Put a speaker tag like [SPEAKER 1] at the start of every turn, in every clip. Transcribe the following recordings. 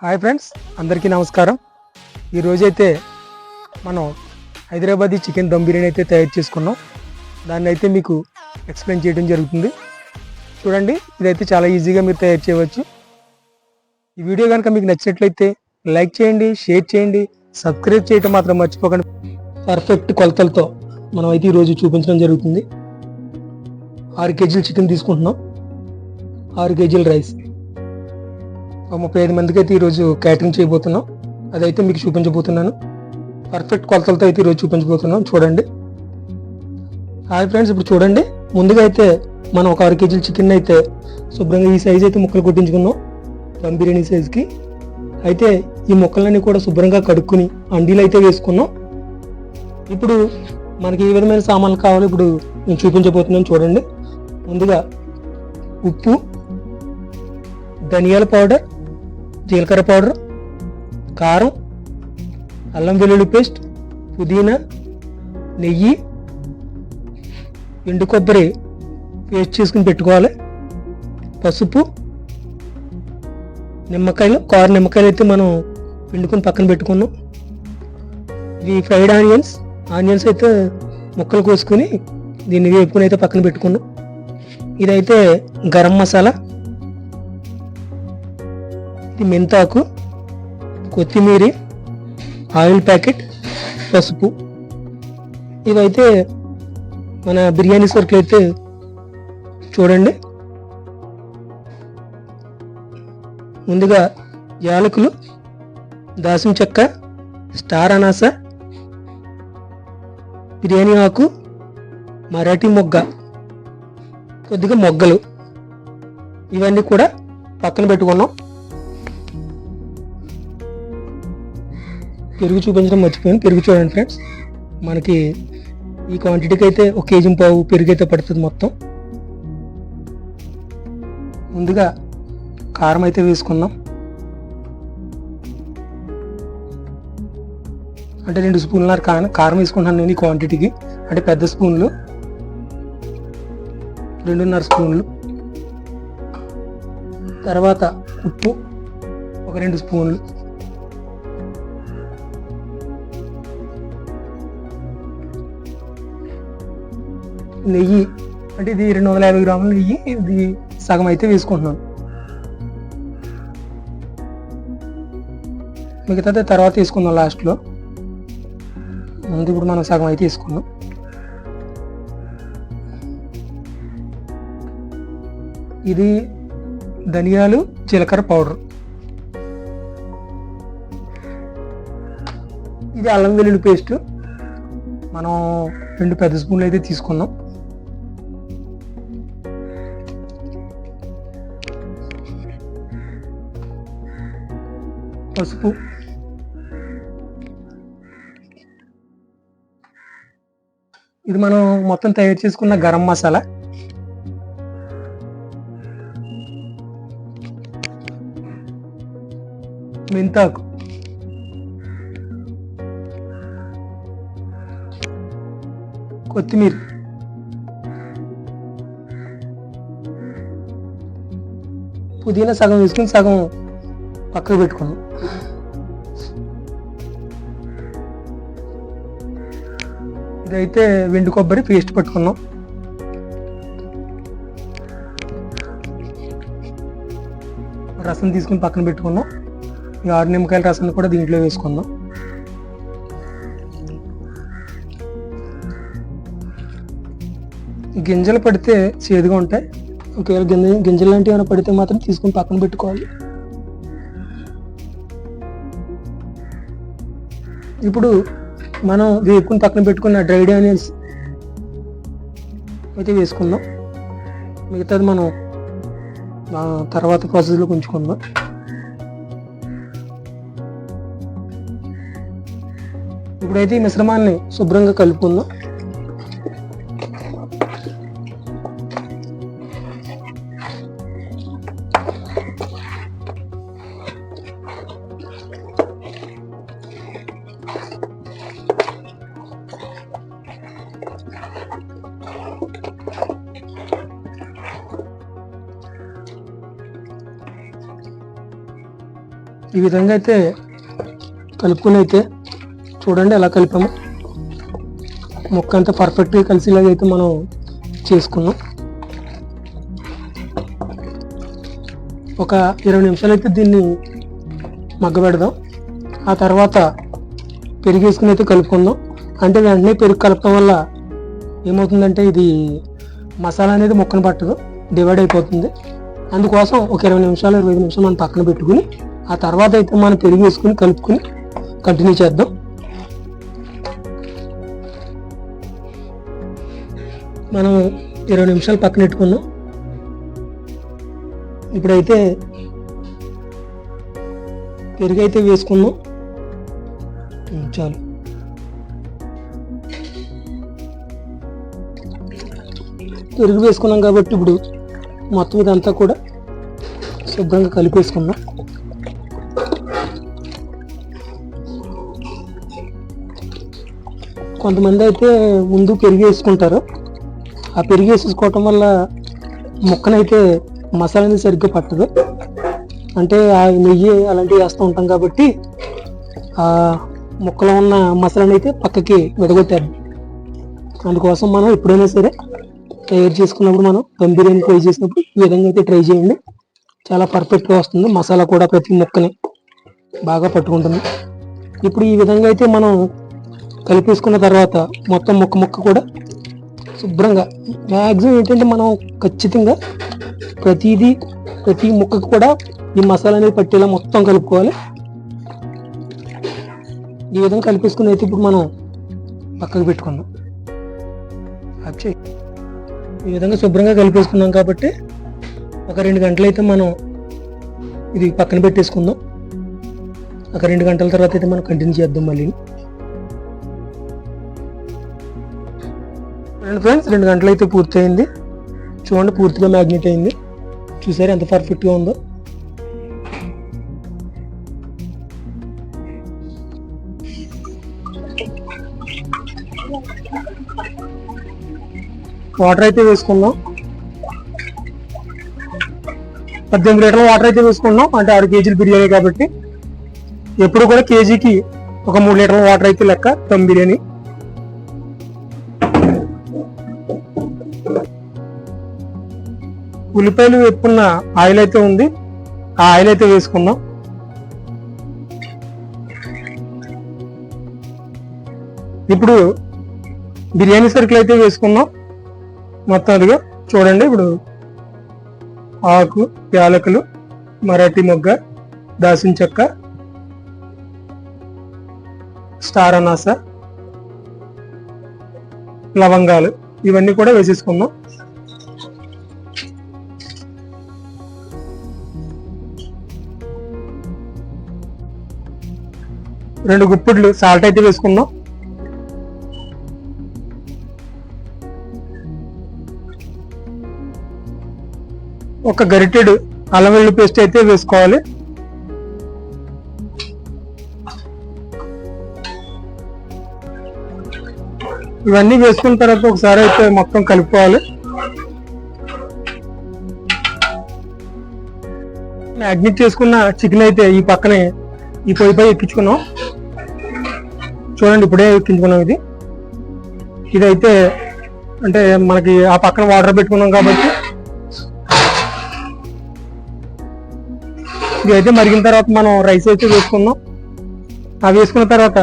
[SPEAKER 1] Hi friends అందరికీ నమస్కారం. ఈరోజైతే మనం హైదరాబాదీ చికెన్ దమ్ బిర్యానీ అయితే తయారు చేసుకున్నాం. దాన్ని అయితే మీకు ఎక్స్ప్లెయిన్ చేయడం జరుగుతుంది. చూడండి ఇదైతే చాలా ఈజీగా మీరు తయారు చేయవచ్చు. ఈ వీడియో కనుక మీకు నచ్చినట్లయితే లైక్ చేయండి షేర్ చేయండి సబ్స్క్రైబ్ చేయటం మాత్రం మర్చిపోకండి. పర్ఫెక్ట్ కొలతలతో మనం అయితే ఈరోజు చూపించడం జరుగుతుంది. ఆరు కేజీలు చికెన్ తీసుకుంటున్నాం. ఆరు కేజీల రైస్. ముప్పై ఐదు మందికి అయితే ఈరోజు క్యాటరింగ్ చేయబోతున్నాం. అదైతే మీకు చూపించబోతున్నాను. పర్ఫెక్ట్ కొలతలతో అయితే ఈరోజు చూపించబోతున్నాం. చూడండి. హాయ్ ఫ్రెండ్స్ ఇప్పుడు చూడండి. ముందుగా అయితే మనం ఒక ఆరు కేజీల చికెన్ అయితే శుభ్రంగా ఈ సైజ్ అయితే ముక్కలు కొట్టించుకున్నాం. దమ్ బిర్యానీ సైజ్కి అయితే ఈ ముక్కలన్నీ కూడా శుభ్రంగా కడుక్కుని అండీలు అయితే వేసుకున్నాం. ఇప్పుడు మనకి ఏ విధమైన సామాన్లు కావాలో ఇప్పుడు నేను చూపించబోతున్నాను చూడండి. ముందుగా ఉప్పు ధనియాల పౌడర్ జీలకర్ర పౌడర్ కారం అల్లం వెల్లుల్లి పేస్ట్ పుదీనా నెయ్యి ఎండు కొబ్బరి పేస్ట్ చేసుకుని పెట్టుకోవాలి. పసుపు నిమ్మకాయలు కారు నిమ్మకాయలు అయితే మనం పిండుకొని పక్కన పెట్టుకున్నాం. ఇవి ఫ్రైడ్ ఆనియన్స్ ఆనియన్స్ అయితే ముక్కలు కోసుకొని దీన్ని వేపుకొని అయితే పక్కన పెట్టుకున్నాం. ఇదైతే గరం మసాలా. ఇది మెంతాకు కొత్తిమీర ఆయిల్ ప్యాకెట్ పసుపు. ఇవైతే మన బిర్యానీ సరుకులు అయితే చూడండి. ముందుగా యాలకులు దాసం చెక్క స్టార్ అనాస బిర్యానీ ఆకు మరాఠీ మొగ్గ కొద్దిగా మొగ్గలు. ఇవన్నీ కూడా పక్కన పెట్టుకున్నాం. పెరుగు చూపించడం మర్చిపోయాను. పెరుగు చూడండి ఫ్రెండ్స్ మనకి ఈ క్వాంటిటీకి అయితే ఒక కేజీ పావు పెరుగు అయితే పడుతుంది మొత్తం. ముందుగా కారం అయితే వేసుకుందాం. అంటే రెండు స్పూన్ల కారం కారం వేసుకుంటున్నాను నేను ఈ క్వాంటిటీకి అంటే పెద్ద స్పూన్లు రెండున్నర స్పూన్లు. తర్వాత ఉప్పు ఒక రెండు స్పూన్లు. నెయ్యి అంటే ఇది రెండు వందల యాభై గ్రాముల నెయ్యి ఇది సగం అయితే వేసుకుంటున్నాను. మిగతాది తర్వాత తీసుకుందాం లాస్ట్లో. ముందు ఇప్పుడు మనం సగం అయితే తీసుకున్నాం ఇది ధనియాలు జీలకర్ర పౌడర్. ఇది అల్లం వెల్లుల్లి పేస్ట్. మనం రెండు పెద్ద స్పూన్లు అయితే తీసుకున్నాం. పసుపు ఇది మనం మొత్తం తయారు చేసుకున్న గరం మసాలా. మెంతాకు. కొత్తిమీర. పుదీనా సగం వేసుకుని సగం పక్కకు పెట్టుకున్నాం ఇదైతే వెండి కొబ్బరి పేస్ట్ పట్టుకున్నాం. రసం తీసుకుని పక్కన పెట్టుకున్నాం. ఈ ఆరు నిమ్మకాయల రసం కూడా దీంట్లో వేసుకుందాం. గింజలు పడితే చేదుగా ఉంటాయి. ఒకవేళ గింజ గింజలు లాంటివి ఏమైనా పడితే మాత్రం తీసుకుని పక్కన పెట్టుకోవాలి. ఇప్పుడు మనం వేపుకుని పక్కన పెట్టుకున్న డ్రైడ్ ఆనియన్స్ అయితే వేసుకుందాం. మిగతాది మనం తర్వాత ప్రాసెస్లో ఉంచుకుందాం. ఇప్పుడైతే ఈ మిశ్రమాన్ని శుభ్రంగా కలుపుకుందాం. విధంగా అయితే కలుపుకొని అయితే చూడండి ఎలా కలిపాము. ముక్క అంతా పర్ఫెక్ట్గా కలిసేలాగా అయితే మనం చేసుకున్నాం. ఒక ఇరవై నిమిషాలు అయితే దీన్ని మగ్గబెడదాం. ఆ తర్వాత పెరుగు వేసుకుని అయితే కలుపుకుందాం. అంటే వెంటనే పెరుగు కలపడం వల్ల ఏమవుతుందంటే ఇది మసాలా అనేది ముక్కను పట్టదు డివైడ్ అయిపోతుంది. అందుకోసం ఒక ఇరవై నిమిషాలు ఇరవై ఐదు నిమిషాలు మనం పక్కన పెట్టుకుని ఆ తర్వాత అయితే మనం పెరుగు వేసుకుని కలుపుకుని కంటిన్యూ చేద్దాం. మనం ఇరవై నిమిషాలు పక్కన పెట్టుకున్నాం. ఇప్పుడైతే పెరుగు అయితే వేసుకున్నాం. చాలు. పెరుగు వేసుకున్నాం కాబట్టి ఇప్పుడు మొత్తం ఇదంతా కూడా శుభ్రంగా కలిపేసుకున్నాం. కొంతమంది అయితే ముందు పెరుగు వేసుకుంటారు. ఆ పెరుగు వేసుకోవటం వల్ల ముక్కనైతే మసాలా అనేది సరిగ్గా పట్టదు. అంటే ఆ నెయ్యి అలాంటివి వేస్తూ ఉంటాం కాబట్టి ఆ ముక్కలో ఉన్న మసాలాని అయితే పక్కకి విడగొట్టారు అందుకోసం మనం ఎప్పుడైనా సరే తయారు చేసుకున్నప్పుడు మనం దమ్ బిర్యానీ ట్రై చేసినప్పుడు ఈ విధంగా అయితే ట్రై చేయండి. చాలా పర్ఫెక్ట్గా వస్తుంది. మసాలా కూడా ప్రతి ముక్కని బాగా పట్టుకుంటుంది. ఇప్పుడు ఈ విధంగా అయితే మనం కలిపేసుకున్న తర్వాత మొత్తం ముక్క ముక్క కూడా శుభ్రంగా. మ్యాక్సిమం ఏంటంటే మనం ఖచ్చితంగా ప్రతిదీ ప్రతి ముక్కకు కూడా ఈ మసాలా అనేది పట్టేలా మొత్తం కలుపుకోవాలి. ఈ విధంగా కలిపేసుకుని అయితే ఇప్పుడు మనం పక్కకు పెట్టుకుందాం. అచ్చే ఈ విధంగా శుభ్రంగా కలిపేసుకున్నాం కాబట్టి ఒక రెండు గంటలు అయితే మనం ఇది పక్కన పెట్టేసుకుందాం. ఒక రెండు గంటల తర్వాత అయితే మనం కంటిన్యూ చేద్దాం మళ్ళీ రెండు ఫ్రెండ్స్ రెండు గంటలు అయితే పూర్తయింది. చూడండి పూర్తిగా మ్యాగ్నెట్ అయింది. చూసారు ఎంత పర్ఫెక్ట్గా ఉందో? వాటర్ అయితే వేసుకుందాం. పద్దెనిమిది లీటర్ల వాటర్ అయితే వేసుకున్నాం అంటే ఆరు కేజీలు బిర్యానీ కాబట్టి. ఎప్పుడు కూడా కేజీకి ఒక మూడు లీటర్ల వాటర్ అయితే లెక్క దమ్ బిర్యానీ. ఉల్లిపాయలు వేపుకున్న ఆయిల్ అయితే ఉంది. ఆ ఆయిల్ అయితే వేసుకుందాం. ఇప్పుడు బిర్యానీ సరుకులు అయితే వేసుకుందాం. మొత్తం అదిగా చూడండి ఇప్పుడు ఆకు యాలకులు మరాఠీ మొగ్గ దాసిన చెక్క స్టార్ అనాస లవంగాలు ఇవన్నీ కూడా వేసేసుకుందాం. రెండు గుప్పిడ్లు సాల్ట్ అయితే వేసుకుందాం ఒక గరిటెడు అల్లం వెల్లుల్లి పేస్ట్ అయితే వేసుకోవాలి. ఇవన్నీ వేసుకున్న తర్వాత ఒకసారి అయితే మొత్తం కలుపుకోవాలి. మ్యాగ్నెట్ చేసుకున్న చికెన్ అయితే ఈ పక్కనే ఈ పొయ్యిపై ఎక్కించుకున్నాం. చూడండి ఇప్పుడే ఎక్కించుకున్నాం ఇది. ఇదైతే అంటే మనకి ఆ పక్కన వాటర్ పెట్టుకున్నాం కాబట్టి ఇది అయితే మరిగిన తర్వాత మనం రైస్ అయితే వేసుకుందాం. అవి వేసుకున్న తర్వాత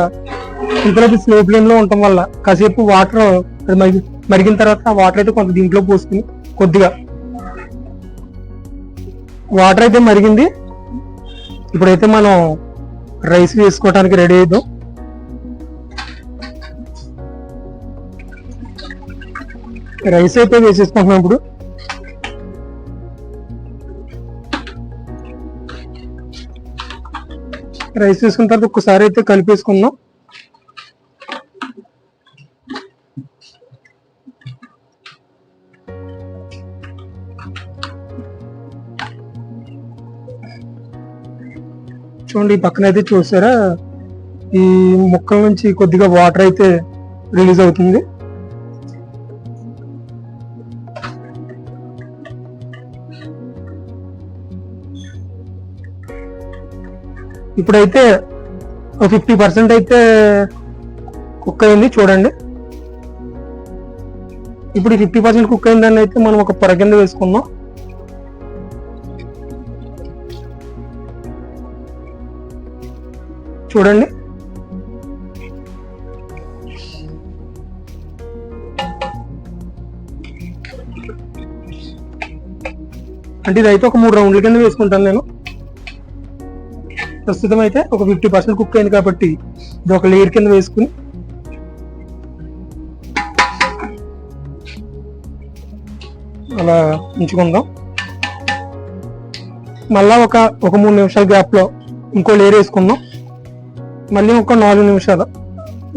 [SPEAKER 1] ఇంట్లో స్లో ఫ్లేమ్లో ఉండటం వల్ల కాసేపు వాటర్ అది మరిగి మరిగిన తర్వాత ఆ వాటర్ అయితే కొంత దీంట్లో పోసుకుని కొద్దిగా వాటర్ అయితే మరిగింది. ఇప్పుడైతే మనం రైస్ వేసుకోవడానికి రెడీ అవుతాం రైస్ అయితే వేసేసుకుంటున్నాం ఇప్పుడు. రైస్ వేసుకున్న తర్వాత ఒక్కసారి అయితే కలిపేసుకుందాం. చూడండి ఈ పక్కన అయితే చూసారా? ఈ ముక్కల నుంచి కొద్దిగా వాటర్ అయితే రిలీజ్ అవుతుంది. ఇప్పుడైతే ఒక ఫిఫ్టీ పర్సెంట్ అయితే కుక్ అయింది చూడండి. ఇప్పుడు ఫిఫ్టీ పర్సెంట్ కుక్ అయిందని అయితే మనం ఒక పొర కింద వేసుకుందాం. చూడండి. అంటే ఇదైతే ఒక మూడు రౌండ్ల కింద వేసుకుంటాను నేను. ప్రస్తుతం అయితే ఒక ఫిఫ్టీ పర్సెంట్ కుక్ అయింది కాబట్టి ఇది ఒక లేయర్ కింద వేసుకుని అలా ఉంచుకుందాం. మళ్ళా ఒక ఒక మూడు నిమిషాల గ్యాప్లో ఇంకో లేయర్ వేసుకుందాం. మళ్ళీ ఒక నాలుగు నిమిషాల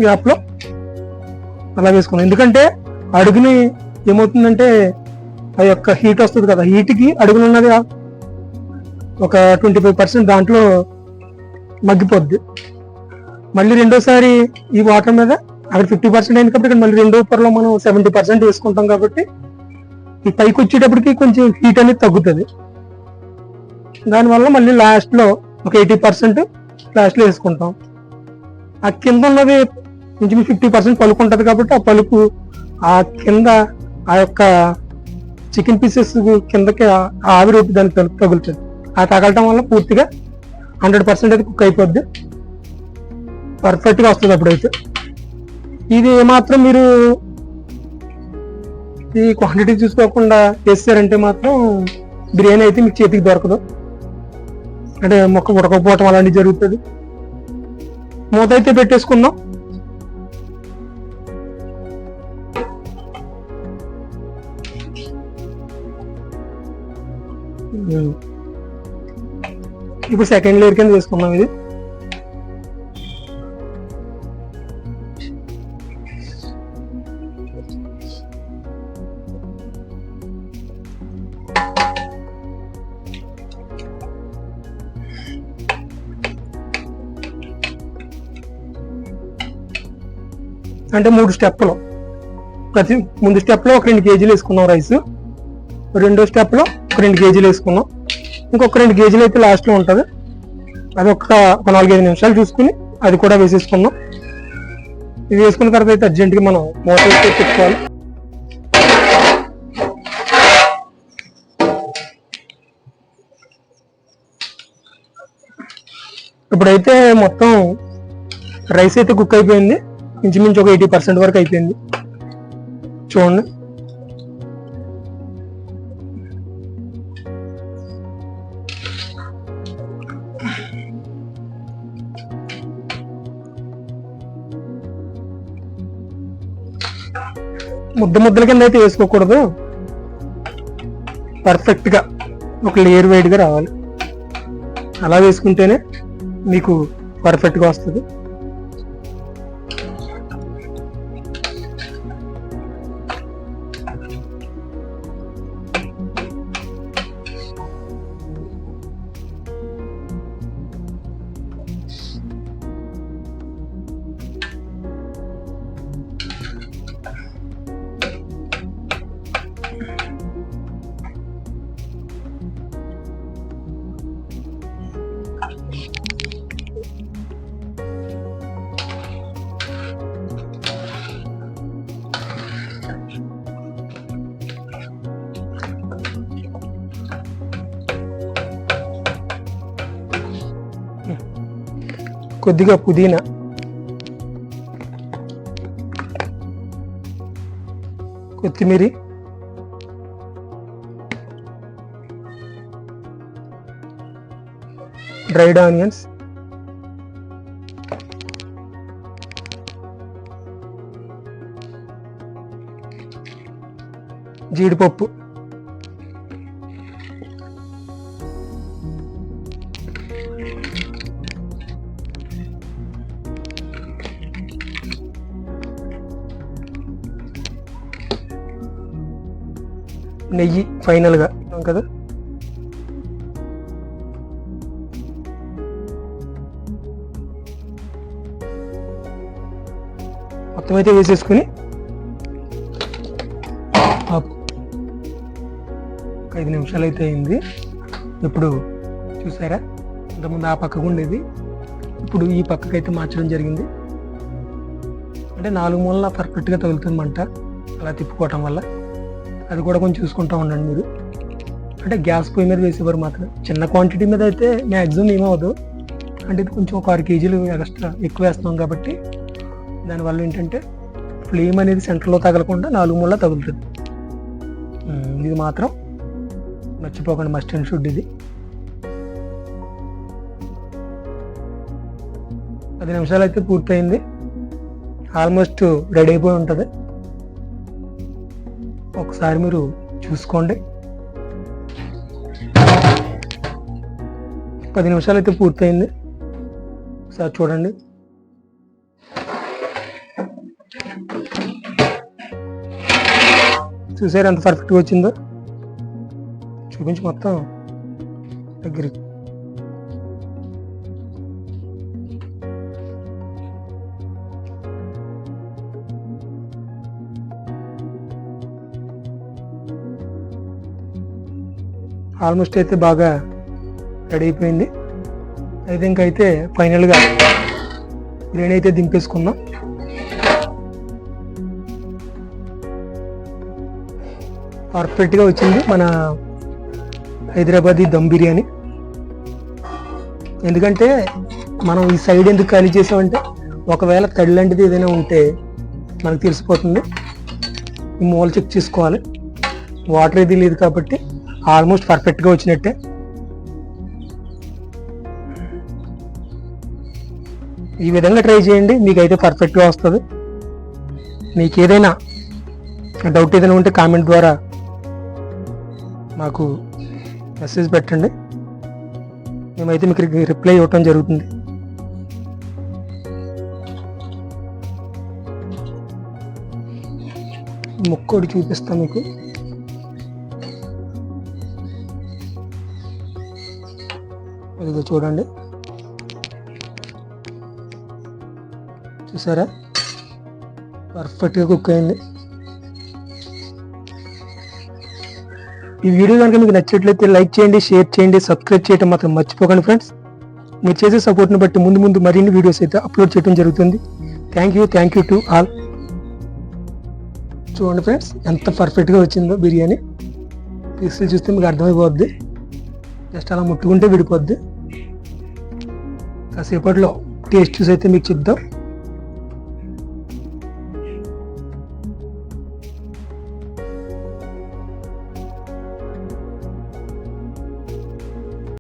[SPEAKER 1] గ్యాప్లో అలా వేసుకుందాం. ఎందుకంటే అడుగుని ఏమవుతుందంటే ఆ యొక్క హీట్ వస్తుంది కదా. హీట్కి ఉన్నది ఒక ట్వంటీ ఫైవ్ పర్సెంట్ దాంట్లో మగ్గిపోద్ది. మళ్ళీ రెండోసారి ఈ వాటర్ మీద అక్కడ ఫిఫ్టీ పర్సెంట్ అయింది కాబట్టి ఇక్కడ మళ్ళీ రెండో పొరలో మనం సెవెంటీ పర్సెంట్ వేసుకుంటాం కాబట్టి ఈ పైకి వచ్చేటప్పటికి కొంచెం హీట్ అనేది తగ్గుతుంది. దానివల్ల మళ్ళీ లాస్ట్లో ఒక ఎయిటీ పర్సెంట్ లాస్ట్లో వేసుకుంటాం. ఆ కింద ఉన్నది కొంచెం ఫిఫ్టీ పర్సెంట్ పలుకు ఉంటుంది కాబట్టి ఆ పలుకు ఆ కింద ఆ యొక్క చికెన్ పీసెస్ కిందకి ఆ- ఆవిరి దానికి తగులుతుంది. ఆ తగలటం వల్ల పూర్తిగా హండ్రెడ్ పర్సెంట్ అయితే కుక్ అయిపోద్ది. పర్ఫెక్ట్గా వస్తుంది అప్పుడైతే. ఇది ఏమాత్రం మీరు ఈ క్వాంటిటీ చూసుకోకుండా చేస్తారంటే మాత్రం బిర్యానీ అయితే మీకు చేతికి దొరకదు. అంటే మొక్క ఉడకపోవటం అలాంటివి జరుగుతుంది. మూత అయితే పెట్టేసుకుందాం. ఇప్పుడు సెకండ్ లేయర్ కింద తీసుకున్నాం ఇది. అంటే మూడు స్టెప్లు ప్రతి ముందు స్టెప్లో ఒక రెండు కేజీలు వేసుకున్నాం రైస్ రెండో స్టెప్లో ఒక రెండు కేజీలు వేసుకున్నాం ఇంకొక రెండు కేజీలు అయితే లాస్ట్లో అది ఒక నాలుగు నాలుగైదు నిమిషాలు చూసుకుని అది కూడా వేసేసుకుందాం. ఇది వేసుకున్న తర్వాత అయితే అర్జెంట్గా మనం మోటర్ పెట్టుకోవాలి. ఇప్పుడైతే మొత్తం రైస్ అయితే కుక్ అయిపోయింది. ఇంచుమించు ఒక ఎయిటీ పర్సెంట్ వరకు అయిపోయింది. చూడండి. ముద్ద ముద్దల కింద అయితే వేసుకోకూడదు. పర్ఫెక్ట్గా ఒక లేయర్ వైడ్గా రావాలి. అలా వేసుకుంటేనే మీకు పర్ఫెక్ట్గా వస్తుంది. కొద్దిగా పుదీనా. కొత్తిమీరి. Dried onions. జీడిపప్పు. నెయ్యి ఫైనల్గా. కదా? మొత్తం అయితే వేసేసుకుని ఒక ఐదు నిమిషాలు అయితే అయింది. ఇప్పుడు చూసారా? ఇంతకుముందు ఆ పక్కకు ఉండేది. ఇప్పుడు ఈ పక్కకైతే మార్చడం జరిగింది. అంటే నాలుగు మూలన పర్ఫెక్ట్గా తగులుతుంది మంట అలా తిప్పుకోవటం వల్ల. అది కూడా కొంచెం చూసుకుంటూ ఉండండి మీరు. అంటే గ్యాస్ పొయ్యి మీద వేసేవారు మాత్రం చిన్న క్వాంటిటీ మీద అయితే మ్యాక్సిమం ఏమవదు అంటే ఇది కొంచెం ఒక ఆరు కేజీలు ఎక్స్ట్రా ఎక్కువ వేస్తున్నాం కాబట్టి దానివల్ల ఏంటంటే ఫ్లేమ్ అనేది సెంటర్లో తగలకుండా నాలుగు మూల తగులుతుంది. ఇది మాత్రం మర్చిపోకండి మస్ట్ అండ్ షుడ్ ఇది. పది నిమిషాలు అయితే పూర్తయింది. ఆల్మోస్ట్ రెడీ అయిపోయి ఉంటుంది. ఒకసారి మీరు చూసుకోండి. పది నిమిషాలు అయితే పూర్తయింది. ఒకసారి చూడండి. చూసారు ఎంత పర్ఫెక్ట్గా వచ్చిందో? చూపించి మొత్తం దగ్గరికి. ఆల్మోస్ట్ అయితే బాగా రెడీ అయిపోయింది. అయితే ఇంకైతే ఫైనల్గా బిర్యానీ అయితే దింపేసుకుందాం. పర్ఫెక్ట్గా వచ్చింది మన హైదరాబాదీ దమ్ బిర్యానీ. ఎందుకంటే మనం ఈ సైడ్ ఎందుకు ఖాళీ చేసామంటే ఒకవేళ తడి లాంటిది ఏదైనా ఉంటే మనకు తెలిసిపోతుంది. ఈ మూల చెక్ చేసుకోవాలి. వాటర్ ఇది లేదు కాబట్టి ఆల్మోస్ట్ పర్ఫెక్ట్గా వచ్చినట్టే. ఈ విధంగా ట్రై చేయండి మీకైతే పర్ఫెక్ట్గా వస్తుంది. మీకు ఏదైనా డౌట్ ఏదైనా ఉంటే కామెంట్ ద్వారా మాకు మెసేజ్ పెట్టండి. మేమైతే మీకు రిప్లై ఇవ్వటం జరుగుతుంది. ముక్కోడి చూపిస్తాను మీకు. ఇదిగో చూడండి. చూసారా? పర్ఫెక్ట్గా కుక్ అయింది. ఈ వీడియో కనుక మీకు నచ్చినట్లయితే లైక్ చేయండి షేర్ చేయండి సబ్స్క్రైబ్ చేయడం మాత్రం మర్చిపోకండి ఫ్రెండ్స్. మీరు చేసే సపోర్ట్ని బట్టి ముందు ముందు మరిన్ని వీడియోస్ అయితే అప్లోడ్ చేయడం జరుగుతుంది. Thank you thank you to all చూడండి ఫ్రెండ్స్ ఎంత పర్ఫెక్ట్గా వచ్చిందో బిర్యానీ. పీసులు చూస్తే మీకు అర్థమైపోద్ది. జస్ట్ అలా ముట్టుకుంటే విడిపోద్ది. కాసేపట్లో టేస్ట్ చూసి అయితే మీకు చెప్దాం.